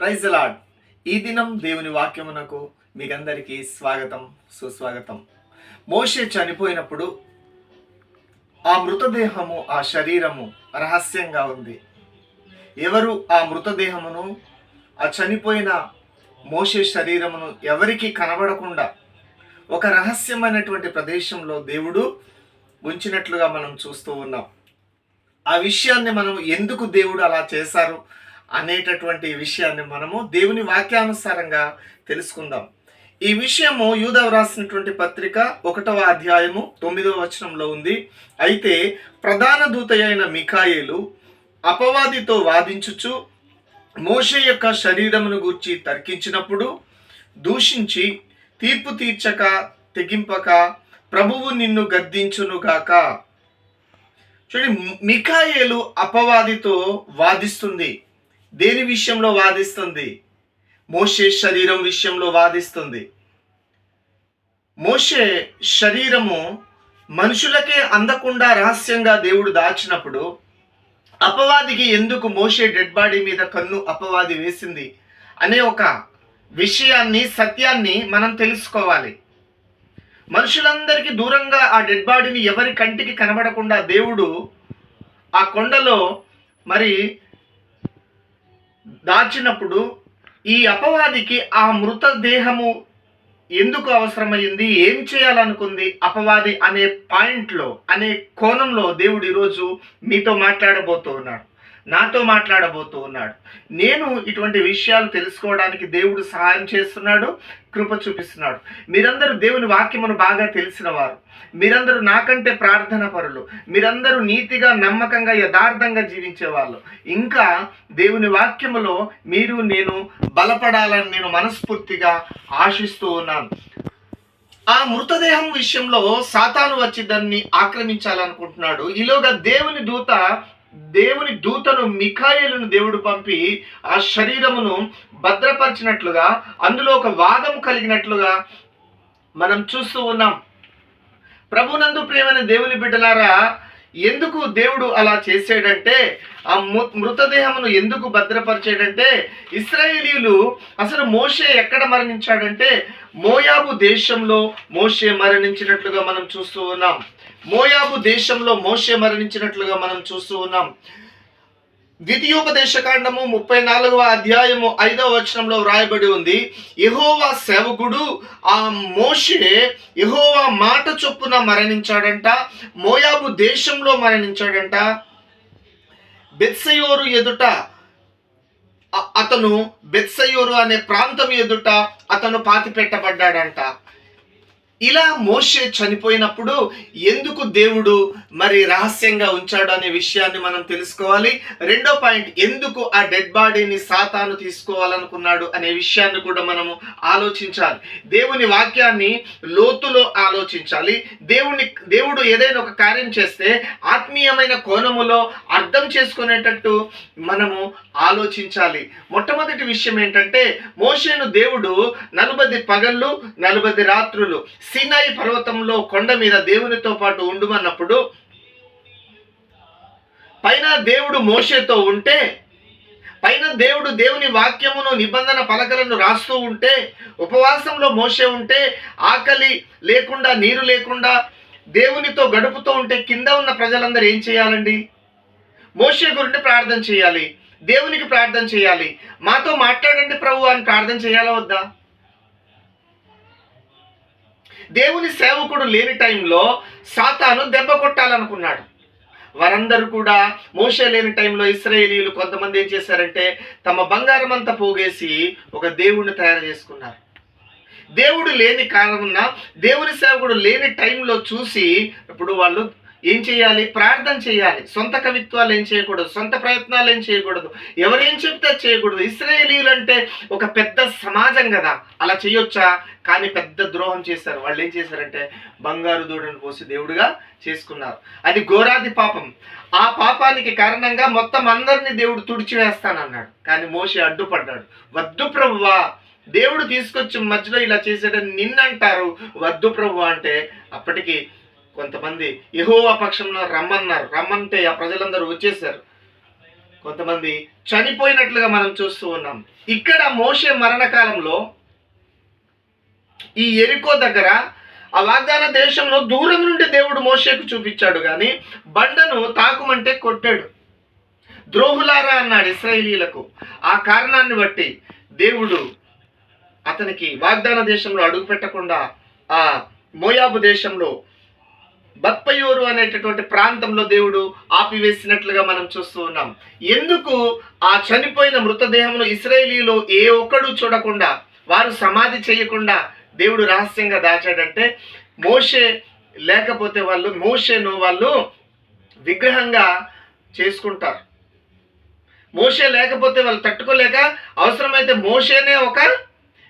Praise lord ఈ దినం దేవుని వాక్యమునకు మీకందరికీ స్వాగతం సుస్వాగతం. మోషే చనిపోయినప్పుడు ఆ మృతదేహము ఆ శరీరము రహస్యంగా ఉంది. ఎవరు ఆ మృతదేహమును ఆ చనిపోయిన మోషే శరీరమును ఎవరికి కనబడకుండా ఒక రహస్యమైనటువంటి ప్రదేశంలో దేవుడు ఉంచినట్లుగా మనం చూస్తూ ఉన్నాం. ఆ విషయాన్ని మనం ఎందుకు దేవుడు అలా చేశారు? అనేటటువంటి విషయాన్ని మనము దేవుని వాక్యానుసారంగా తెలుసుకుందాం. ఈ విషయము యూద వ్రాసినటువంటి పత్రిక ఒకటవ అధ్యాయము తొమ్మిదవ వచనంలో ఉంది. అయితే ప్రధాన దూత అయిన మిఖాయేలు అపవాదితో వాదించుచు మోషే యొక్క శరీరమును గూర్చి తర్కించినప్పుడు దూషించి తీర్పు తీర్చక తెగింపక ప్రభువు నిన్ను గద్దించునుగాక చూడండి మిఖాయేలు అపవాదితో వాదిస్తుంది. దేని విషయంలో వాదిస్తుంది? మోషే శరీరం విషయంలో వాదిస్తుంది. మోషే శరీరము మనుషులకే అందకుండా రహస్యంగా దేవుడు దాచినప్పుడు అపవాదికి ఎందుకు మోషే డెడ్ బాడీ మీద కన్ను అపవాది వేసింది అనే ఒక విషయాన్ని సత్యాన్ని మనం తెలుసుకోవాలి. మనుషులందరికీ దూరంగా ఆ డెడ్ బాడీని ఎవరి కంటికి కనబడకుండా దేవుడు ఆ కొండలో మరి దాచినప్పుడు ఈ అపవాదికి ఆ మృతదేహము ఎందుకు అవసరమైంది? ఏం చేయాలనుకుంది? అపవాది అనే పాయింట్లో అనే కోణంలో దేవుడు ఈరోజు మీతో మాట్లాడబోతూ ఉన్నాడు. నాతో మాట్లాడబోతూ ఉన్నాడు. నేను ఇటువంటి విషయాలు తెలుసుకోవడానికి దేవుడు సహాయం చేస్తున్నాడు కృప చూపిస్తున్నాడు. మీరందరూ దేవుని వాక్యమును బాగా తెలిసిన వారు మీరందరూ నాకంటే ప్రార్థన పరులు. మీరందరూ నీతిగా నమ్మకంగా యథార్థంగా జీవించేవాళ్ళు. ఇంకా దేవుని వాక్యములో మీరు నేను బలపడాలని నేను మనస్ఫూర్తిగా ఆశిస్తూ ఉన్నాను. ఆ మృతదేహం విషయంలో సాతాను వచ్చి దాన్ని ఆక్రమించాలనుకుంటున్నాడు. ఈలోగా దేవుని దూత దేవుని దూతను మిఖాయిలను దేవుడు పంపి ఆ శరీరమును భద్రపరిచినట్లుగా అందులో ఒక వాదం కలిగినట్లుగా మనం చూస్తూ ఉన్నాం. ప్రభునందు ప్రేమైన దేవుని బిడ్డలారా ఎందుకు దేవుడు అలా చేసాడంటే ఆ మృ- మృతదేహమును ఎందుకు భద్రపరిచాడంటే ఇస్రాయేలీలు అసలు మోషే ఎక్కడ మరణించాడంటే మోయాబు దేశంలో మోషే మరణించినట్లుగా మనం చూస్తూ ఉన్నాం. మోయాబు దేశంలో మోషే మరణించినట్లుగా మనం చూస్తూ ఉన్నాం. ద్వితీయోపదేశ కాండము ముప్పై నాలుగవ అధ్యాయము ఐదవ వచనంలో వ్రాయబడి ఉంది. యహోవా సేవకుడు ఆ మోషే యహోవా మాట చొప్పున మరణించాడంట మోయాబు దేశంలో మరణించాడంట. బెత్సయోరు ఎదుట అతను బెత్సయోరు అనే ప్రాంతం ఎదుట అతను పాతి పెట్టబడ్డాడంట ఇలా మోషే చనిపోయినప్పుడు ఎందుకు దేవుడు మరి రహస్యంగా ఉంచాడు అనే విషయాన్ని మనం తెలుసుకోవాలి. రెండో పాయింట్ ఎందుకు ఆ డెడ్ బాడీని సాతాను తీసుకోవాలనుకున్నాడు అనే విషయాన్ని కూడా మనము ఆలోచించాలి. దేవుని వాక్యాన్ని లోతులో ఆలోచించాలి. దేవుని దేవుడు ఏదైనా ఒక కార్యం చేస్తే ఆత్మీయమైన కోణములో అర్థం చేసుకునేటట్టు మనము ఆలోచించాలి. మొట్టమొదటి విషయం ఏంటంటే మోషేను దేవుడు నలుబది పగళ్ళు నలుబది రాత్రులు సినాయి పర్వతంలో కొండ మీద దేవునితో పాటు ఉండుమన్నప్పుడు పైన దేవుడు మోషేతో ఉంటే పైన దేవుడు దేవుని వాక్యమును నిబంధన పలకలను రాస్తూ ఉంటే ఉపవాసంలో మోసే ఉంటే ఆకలి లేకుండా నీరు లేకుండా దేవునితో గడుపుతూ ఉంటే కింద ఉన్న ప్రజలందరూ ఏం చేయాలండి? మోసే గురించి ప్రార్థన చేయాలి దేవునికి ప్రార్థన చేయాలి. మాతో మాట్లాడండి ప్రభు అని ప్రార్థన చేయాలా వద్దా? దేవుని సేవకుడు లేని టైంలో సాతాను దెబ్బ కొట్టాలనుకున్నాడు. వారందరూ కూడా మోసే లేని టైంలో ఇస్రాయేలీలు కొంతమంది ఏం చేశారంటే తమ బంగారం అంతా పోగేసి ఒక దేవుణ్ణి తయారు చేసుకున్నారు. దేవుడు లేని కారణమున దేవుని సేవకుడు లేని టైంలో చూసి ఇప్పుడు వాళ్ళు ఏం చేయాలి? ప్రార్థన చేయాలి. సొంత కవిత్వాలు ఏం చేయకూడదు. సొంత ప్రయత్నాలు ఏం చేయకూడదు. ఎవరేం చెప్తే చేయకూడదు. ఇస్రాయేలీలు అంటే ఒక పెద్ద సమాజం కదా. అలా చేయొచ్చా? కానీ పెద్ద ద్రోహం చేశారు. వాళ్ళు ఏం చేశారంటే బంగారు దూడను పోసి దేవుడుగా చేసుకున్నారు. అది ఘోరాది పాపం. ఆ పాపానికి కారణంగా మొత్తం అందరినీ దేవుడు తుడిచివేస్తానన్నాడు. కానీ మోషే అడ్డుపడ్డాడు. వద్దు ప్రభువా దేవుడు తీసుకొచ్చి మధ్యలో ఇలా చేసాడని నిన్నంటారు. వద్దు ప్రభు అంటే అప్పటికి కొంతమంది ఎహోవా పక్షంలో రమ్మన్నారు. రమ్మంటే ఆ ప్రజలందరూ వచ్చేసారు కొంతమంది చనిపోయినట్లుగా మనం చూస్తూ ఉన్నాం. ఇక్కడ మోషే మరణకాలంలో ఈ ఎరికో దగ్గర ఆ వాగ్దాన దేశంలో దూరం నుండి దేవుడు మోసేకు చూపించాడు కానీ బండను తాకుమంటే కొట్టాడు. ద్రోహులారా అన్నాడు ఇస్రాయేలీలకు ఆ కారణాన్ని బట్టి దేవుడు అతనికి వాగ్దాన దేశంలో అడుగు పెట్టకుండా ఆ మోయాబు దేశంలో బత్పయోరు అనేటటువంటి ప్రాంతంలో దేవుడు ఆపివేసినట్లుగా మనం చూస్తూ ఉన్నాం. ఎందుకు ఆ చనిపోయిన మృతదేహమును ఇస్రాయేలీలో ఏ ఒక్కడు చూడకుండా వారు సమాధి చేయకుండా దేవుడు రహస్యంగా దాచాడంటే మోషే లేకపోతే వాళ్ళు మోషేను వాళ్ళు విగ్రహంగా చేసుకుంటారు. మోషే లేకపోతే వాళ్ళు తట్టుకోలేక అవసరమైతే మోషేనే ఒక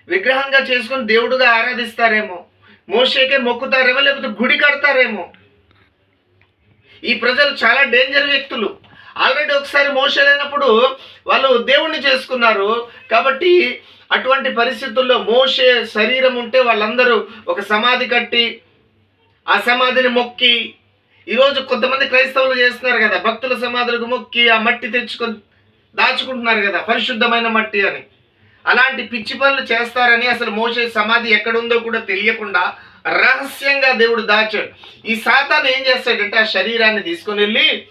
విగ్రహంగా చేసుకొని దేవుడుగా ఆరాధిస్తారేమో. మోసేకే మొక్కుతారేమో లేకపోతే గుడి కడతారేమో. ఈ ప్రజలు చాలా డేంజర్ వ్యక్తులు. ఆల్రెడీ ఒకసారి మోసలేనప్పుడు వాళ్ళు దేవుణ్ణి చేసుకున్నారు. కాబట్టి అటువంటి పరిస్థితుల్లో మోసే శరీరం ఉంటే వాళ్ళందరూ ఒక సమాధి కట్టి ఆ సమాధిని మొక్కి ఈరోజు కొంతమంది క్రైస్తవులు చేస్తున్నారు కదా భక్తుల సమాధులకు మొక్కి ఆ మట్టి తెచ్చుకొని దాచుకుంటున్నారు కదా పరిశుద్ధమైన మట్టి అని. అలాంటి పిచ్చి పనులు చేస్తారని అసలు మోసే సమాధి ఎక్కడుందో కూడా తెలియకుండా రహస్యంగా దేవుడు దాచాడు. ఈ సాతాను ఏం చేస్తాడంటే ఆ శరీరాన్ని తీసుకొని వెళ్ళి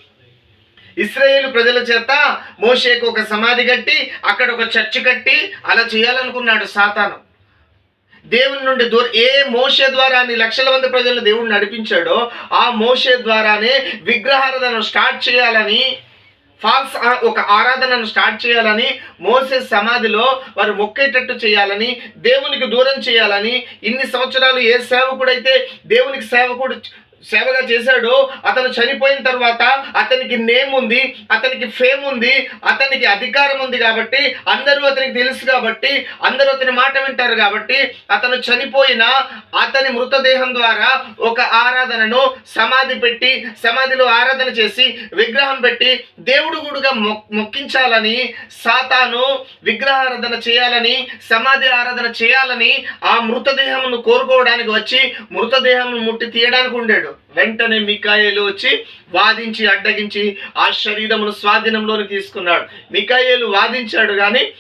ఇస్రాయేల్ ప్రజల చేత మోషేకు ఒక సమాధి కట్టి అక్కడ ఒక చర్చ్ కట్టి అలా చేయాలనుకున్నాడు సాతాను. దేవుని నుండి దూర ఏ మోషే ద్వారా అన్ని లక్షల మంది ప్రజలను దేవుడు నడిపించాడో ఆ మోషే ద్వారానే విగ్రహారాధన స్టార్ట్ చేయాలని ఫాల్స్ ఒక ఆరాధనను స్టార్ట్ చేయాలని మోసే సమాధిలో వారు మొక్కేటట్టు చేయాలని దేవునికి దూరం చేయాలని ఇన్ని సంవత్సరాలు ఏ సేవకుడైతే దేవునికి సేవకుడు సేవగా చేశాడో. అతను చనిపోయిన తర్వాత అతనికి నేమ్ ఉంది అతనికి ఫేమ్ ఉంది అతనికి అధికారం ఉంది కాబట్టి అందరూ అతనికి తెలుసు కాబట్టి అందరూ అతని మాట వింటారు కాబట్టి అతను చనిపోయిన అతని మృతదేహం ద్వారా ఒక ఆరాధనను సమాధి పెట్టి సమాధిలో ఆరాధన చేసి విగ్రహం పెట్టి దేవుడు గుడుగా మొక్కించాలని సాతాను విగ్రహారాధన చేయాలని సమాధి ఆరాధన చేయాలని ఆ మృతదేహమును కోరుకోవడానికి వచ్చి మృతదేహం ముట్టి తీయడానికి ఉండాడు. వెంటనే మికాయేలు వచ్చి వాదించి అడ్డగించి ఆ శరీరమును స్వాధీనంలోకి తీసుకున్నాడు. మికాయేలు వాదించాడు కానీ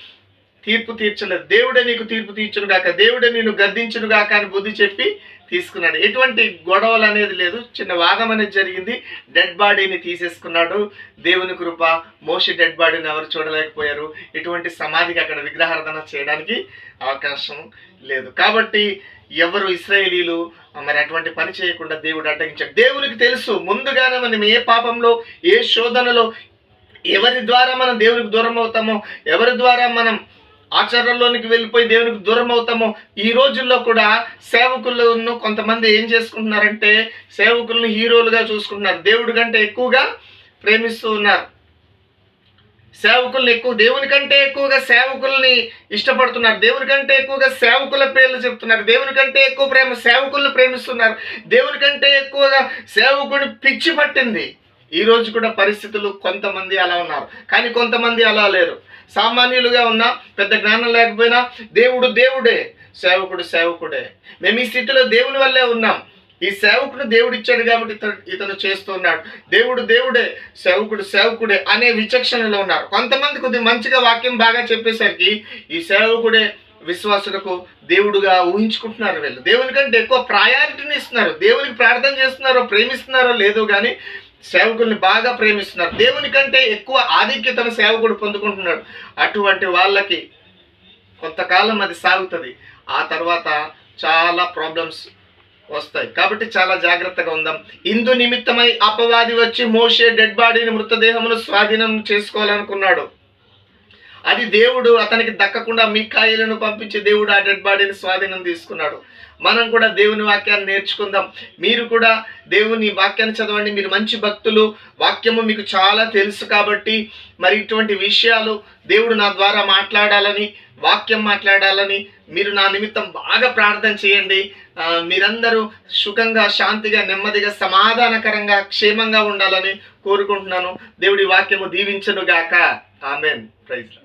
తీర్పు తీర్చలేదు. దేవుడే నీకు తీర్పు తీర్చును గాక దేవుడే నేను గద్దించును గాక అని బుద్ధి చెప్పి తీసుకున్నాడు. ఎటువంటి గొడవలు అనేది లేదు. చిన్న వాదం అనేది జరిగింది. డెడ్ బాడీని తీసేసుకున్నాడు. దేవుని కృప మోషి డెడ్ బాడీని ఎవరు చూడలేకపోయారు. ఎటువంటి సమాధికి అక్కడ విగ్రహార్థన చేయడానికి అవకాశం లేదు. కాబట్టి ఎవరు ఇస్రాయేలీలు? మరి అటువంటి పని చేయకుండా దేవుడు అడ్డగించాడు దేవునికి తెలుసు ముందుగానే మనం ఏ పాపంలో ఏ శోధనలో ఎవరి ద్వారా మనం దేవునికి దూరం అవుతామో ఎవరి ద్వారా మనం ఆచరణలోనికి వెళ్ళిపోయి దేవునికి దూరం అవుతామో ఈ రోజుల్లో కూడా సేవకులను కొంతమంది ఏం చేసుకుంటున్నారంటే సేవకులను హీరోలుగా చూసుకుంటున్నారు. దేవుడి కంటే ఎక్కువగా ప్రేమిస్తూ ఉన్నారు. సేవకుల్ని ఎక్కువ దేవుని కంటే ఎక్కువగా సేవకుల్ని ఇష్టపడుతున్నారు. దేవుని కంటే ఎక్కువగా సేవకుల పేర్లు చెప్తున్నారు. దేవుని కంటే ఎక్కువ ప్రేమ సేవకుల్ని ప్రేమిస్తున్నారు. దేవుని కంటే ఎక్కువగా సేవకుని పిచ్చి పట్టింది. ఈరోజు కూడా పరిస్థితులు కొంతమంది అలా ఉన్నారు. కానీ కొంతమంది అలా లేరు. సామాన్యులుగా ఉన్నా పెద్ద జ్ఞానం లేకపోయినా దేవుడు దేవుడే సేవకుడు సేవకుడే. మేము ఈ స్థితిలో దేవుని వల్లే ఉన్నాం. ఈ సేవకుడు దేవుడు ఇచ్చాడు కాబట్టి ఇతను ఇతను చేస్తున్నాడు. దేవుడు దేవుడే సేవకుడు సేవకుడే అనే విచక్షణలో ఉన్నారు. కొంతమంది కొద్ది మంచిగా వాక్యం బాగా చెప్పేసరికి ఈ సేవకుడే విశ్వాసులకు దేవుడుగా ఊహించుకుంటున్నారు వీళ్ళు. దేవుని కంటే ఎక్కువ ప్రయారిటీని ఇస్తున్నారు. దేవునికి ప్రార్థన చేస్తున్నారో ప్రేమిస్తున్నారో లేదో కానీ సేవకుల్ని బాగా ప్రేమిస్తున్నారు. దేవుని కంటే ఎక్కువ ఆధిక్యతను సేవకుడు పొందుకుంటున్నాడు. అటువంటి వాళ్ళకి కొంతకాలం అది సాగుతుంది. ఆ తర్వాత చాలా ప్రాబ్లమ్స్ వస్తాయి. కాబట్టి చాలా జాగ్రత్తగా ఉందాం. ఇందు నిమిత్తమై అపవాది వచ్చి మోసే డెడ్ బాడీని మృతదేహమును స్వాధీనం చేసుకోవాలనుకున్నాడు. అది దేవుడు అతనికి దక్కకుండా మిక్కాయిలను పంపించి దేవుడు ఆ డెడ్ బాడీని స్వాధీనం తీసుకున్నాడు. మనం కూడా దేవుని వాక్యాన్ని నేర్చుకుందాం. మీరు కూడా దేవుని వాక్యాన్ని చదవండి. మీరు మంచి భక్తులు. వాక్యము మీకు చాలా తెలుసు కాబట్టి మరి ఇటువంటి విషయాలు దేవుడు నా ద్వారా మాట్లాడాలని వాక్యం మాట్లాడాలని మీరు నా నిమిత్తం బాగా ప్రార్థన చేయండి. మీరందరూ సుఖంగా శాంతిగా నెమ్మదిగా సమాధానకరంగా క్షేమంగా ఉండాలని కోరుకుంటున్నాను. దేవుడి వాక్యము దీవించను గాక ఆమెన్. ప్రైజ్